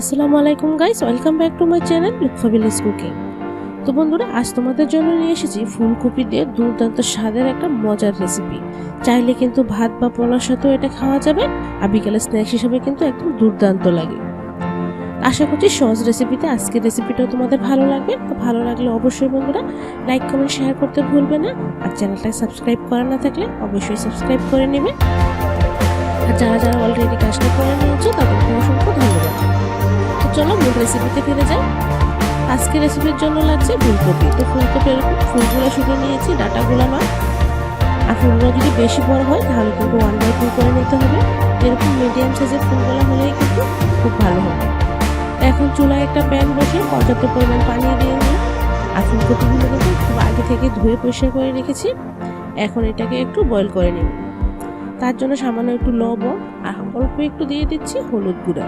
আসসালামু আলাইকুম guys welcome back to my channel Lutfa village cooking তো বন্ধুরা, আজ তোমাদের জন্য নিয়ে এসেছি ফুলকপি দিয়ে দুর্দান্ত স্বাদের একটা মজার রেসিপি চাইলে কিন্তু ভাত বা পোলার সাথেও এটা খাওয়া যাবে, আর বিকেলে স্ন্যাক্স হিসেবে কিন্তু একদম দুর্দান্ত লাগে। আশা করছি সহজ রেসিপিতে আজকের রেসিপিটাও তোমাদের ভালো লাগবে। তো ভালো লাগলে অবশ্যই বন্ধুরা লাইক কমেন্ট শেয়ার করতে ভুলবে না। আর চ্যানেলটা সাবস্ক্রাইব করা না থাকলে অবশ্যই সাবস্ক্রাইব করে নেবে। আর যারা যারা অলরেডি কাজটা করে নিয়েছো, তাদেরকে অসংখ্য ধন্যবাদ। চলো, মূল রেসিপিতে ফিরে যাই। আজকে রেসিপির জন্য লাগছে ফুলকপি। তো ফুলকপি এরকম ফুলগুলো শুধু নিয়েছি, ডাটাগুলো নয়। আর ফুলগুলো যদি বেশি বড় হয়, তাহলে কিন্তু ওয়ান বাই টু করে নিতে হবে। এরকম মিডিয়াম সাইজের ফুলগুলো হলেই কিন্তু খুব ভালো হবে। এখন চুলায় একটা প্যান বসে পর্যাপ্ত পরিমাণ পানি দিয়ে নিলাম আর ফুলকপিগুলো কিন্তু খুব আগে থেকে ধুয়ে পরিষ্কার করে রেখেছি। এখন এটাকে একটু বয়েল করে নিব। তার জন্য সামান্য একটু লবণ আর অল্প একটু দিয়ে দিচ্ছি হলুদ গুঁড়া।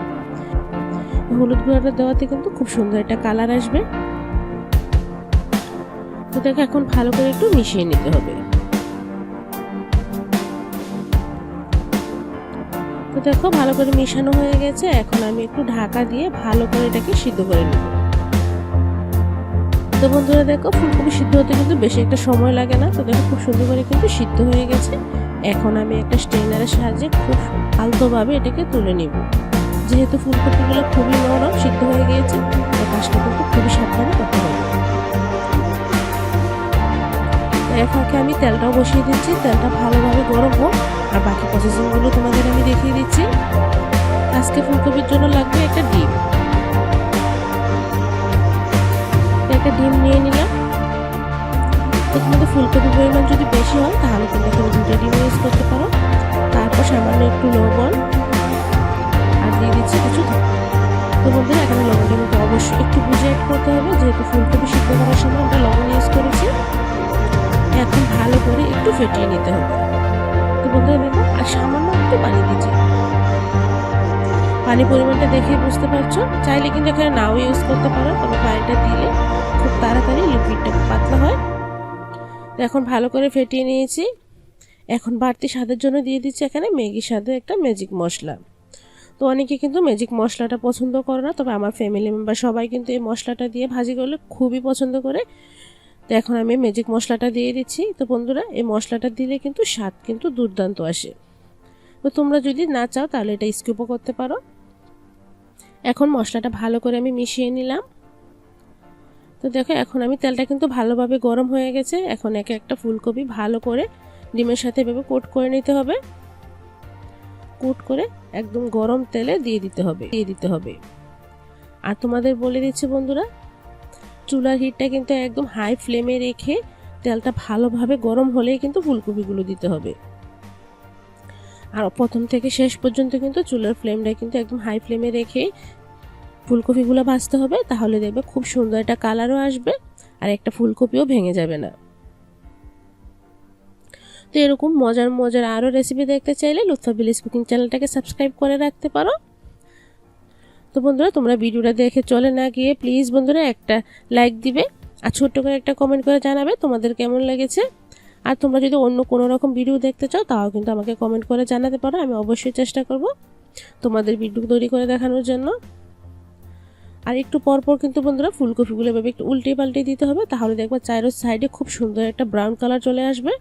হলুদ গুঁড়াটা দেওয়াতে কিন্তু খুব সুন্দর একটা কালার আসবে। এটাকে এখন ভালো করে একটু মিশিয়ে নিতে হবে। তো দেখো, ভালো করে মিশানো হয়ে গেছে। এখন আমি একটু ঢাকা দিয়ে ভালো করে এটাকে সিদ্ধ করে নেব। তো বন্ধুরা, দেখো, ফুলকপি সিদ্ধ হতে কিন্তু বেশি একটা সময় লাগে না। তো দেখো, খুব সুন্দর করে কিন্তু সিদ্ধ হয়ে গেছে। এখন আমি একটা স্ট্রেনারের সাহায্যে খুব আলতোভাবে এটাকে তুলে নিব। যেহেতু ফুলকপিগুলো খুবই নরম, সিদ্ধ হয়ে গিয়েছে তো কাজটা কিন্তু খুবই সাবধানে করতে হবে। এরপরকে আমি তেলটাও বসিয়ে দিচ্ছি, তেলটা ভালোভাবে গরম হোক, আর বাকি প্রসেসিংগুলো তোমাদের আমি দেখিয়ে দিচ্ছি। আজকে ফুলকপির জন্য লাগবে একটা ডিম। একটা ডিম নিয়ে নিলাম। তো তোমাদের ফুলকপির পরিমাণ যদি বেশি হয় লবণটা অবশ্যই একটু বুঝে অ্যাড করতে হবে, যেহেতু ফুলকপি সিদ্ধ করার সময় আমরা লবণ ইউজ করেছি। এখন ভালো করে একটু ফেটিয়ে নিতে হবে। তো বন্ধুরা দেখো, আর সামান্য একটু পানি দিচ্ছি। পানি পরিমাণটা দেখে বুঝতে পারছ? চাইলে কিন্তু এখানে নাও ইউজ করতে পারো তবে পানিটা দিলে খুব তাড়াতাড়ি লিকুইডটা পাতলা হয়। তো এখন ভালো করে ফেটিয়ে নিয়েছি। এখন বাড়তি স্বাদের জন্য দিয়ে দিচ্ছি এখানে ম্যাগি স্বাদের একটা ম্যাজিক মশলা। তো অনেকে কিন্তু ম্যাজিক মশলাটা পছন্দ করে না, তবে আমার ফ্যামিলি মেম্বার সবাই কিন্তু এই মশলাটা দিয়ে ভাজি করলে খুবই পছন্দ করে। তো এখন আমি ম্যাজিক মশলাটা দিয়ে দিচ্ছি। তো বন্ধুরা, এই মশলাটা দিলে কিন্তু স্বাদ কিন্তু দুর্দান্ত আসে। তো তোমরা যদি না চাও, তাহলে এটা স্কিপও করতে পারো। এখন মশলাটা ভালো করে আমি মিশিয়ে নিলাম। তো দেখো, এখন আমি তেলটা কিন্তু ভালোভাবে গরম হয়ে গেছে। এখন একে একটা ফুলকপি ভালো করে ডিমের সাথে এভাবে কোট করে নিতে হবে। কোট করে একদম গরম তেলে দিয়ে দিতে হবে, দিয়ে দিতে হবে। আর তোমাদের বলে দিচ্ছি বন্ধুরা, চুলার হিটটা কিন্তু একদম হাই ফ্লেমে রেখে তেলটা ভালোভাবে গরম হলেই কিন্তু ফুলকপিগুলো দিতে হবে। আর প্রথম থেকে শেষ পর্যন্ত কিন্তু চুলার ফ্লেমটা কিন্তু একদম হাই ফ্লেমে রেখে ফুলকপিগুলো ভাজতে হবে, তাহলে দেখবে খুব সুন্দর একটা কালারও আসবে আর একটা ফুলকপিও ভেঙে যাবে না। তো এরকম মজার মজার আরও রেসিপি দেখতে চাইলে লুৎফা ভিলেজ কুকিং চ্যানেলটাকে সাবস্ক্রাইব করে রাখতে পারো। তো বন্ধুরা, তোমরা ভিডিওটা দেখে চলে না গিয়ে প্লিজ বন্ধুরা একটা লাইক দিবে আর ছোট্ট করে একটা কমেন্ট করে জানাবে তোমাদের কেমন লেগেছে। আর তোমরা যদি অন্য কোনো রকম ভিডিও দেখতে চাও তাও কিন্তু আমাকে কমেন্ট করে জানাতে পারো, আমি অবশ্যই চেষ্টা করব তোমাদের ভিডিও তৈরি করে দেখানোর জন্য। আর একটু পরপর কিন্তু বন্ধুরা ফুলকপিগুলো এভাবে একটু উল্টে পাল্টে দিতে হবে, তাহলে দেখবা চাইরোর সাইডে খুব সুন্দর একটা ব্রাউন কালার চলে আসবে।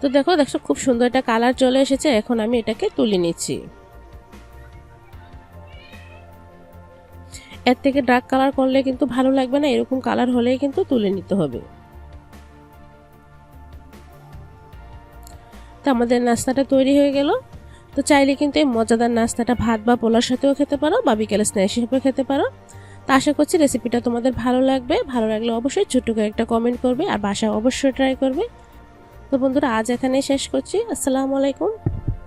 তো দেখো দেখো, খুব সুন্দর একটা কালার চলে এসেছে। এখন আমি এটাকে তুলে নিচ্ছি। এর থেকে ডার্ক কালার করলে কিন্তু ভালো লাগবে না, এরকম কালার হলেই কিন্তু তুলে নিতে হবে। তো আমাদের নাস্তাটা তৈরি হয়ে গেল। তো চাইলে কিন্তু এই মজাদার নাস্তাটা ভাত বা পোলার সাথেও খেতে পারো, বা বিকেলে স্ন্যাক্স হিসেবে খেতে পারো। তো আশা করছি রেসিপিটা তোমাদের ভালো লাগবে। ভালো লাগলে অবশ্যই ছোট্ট করে একটা কমেন্ট করবে, আর বাসা অবশ্যই ট্রাই করবে। তো বন্ধুরা আজ এখানেই শেষ করছি। আসসালামু আলাইকুম।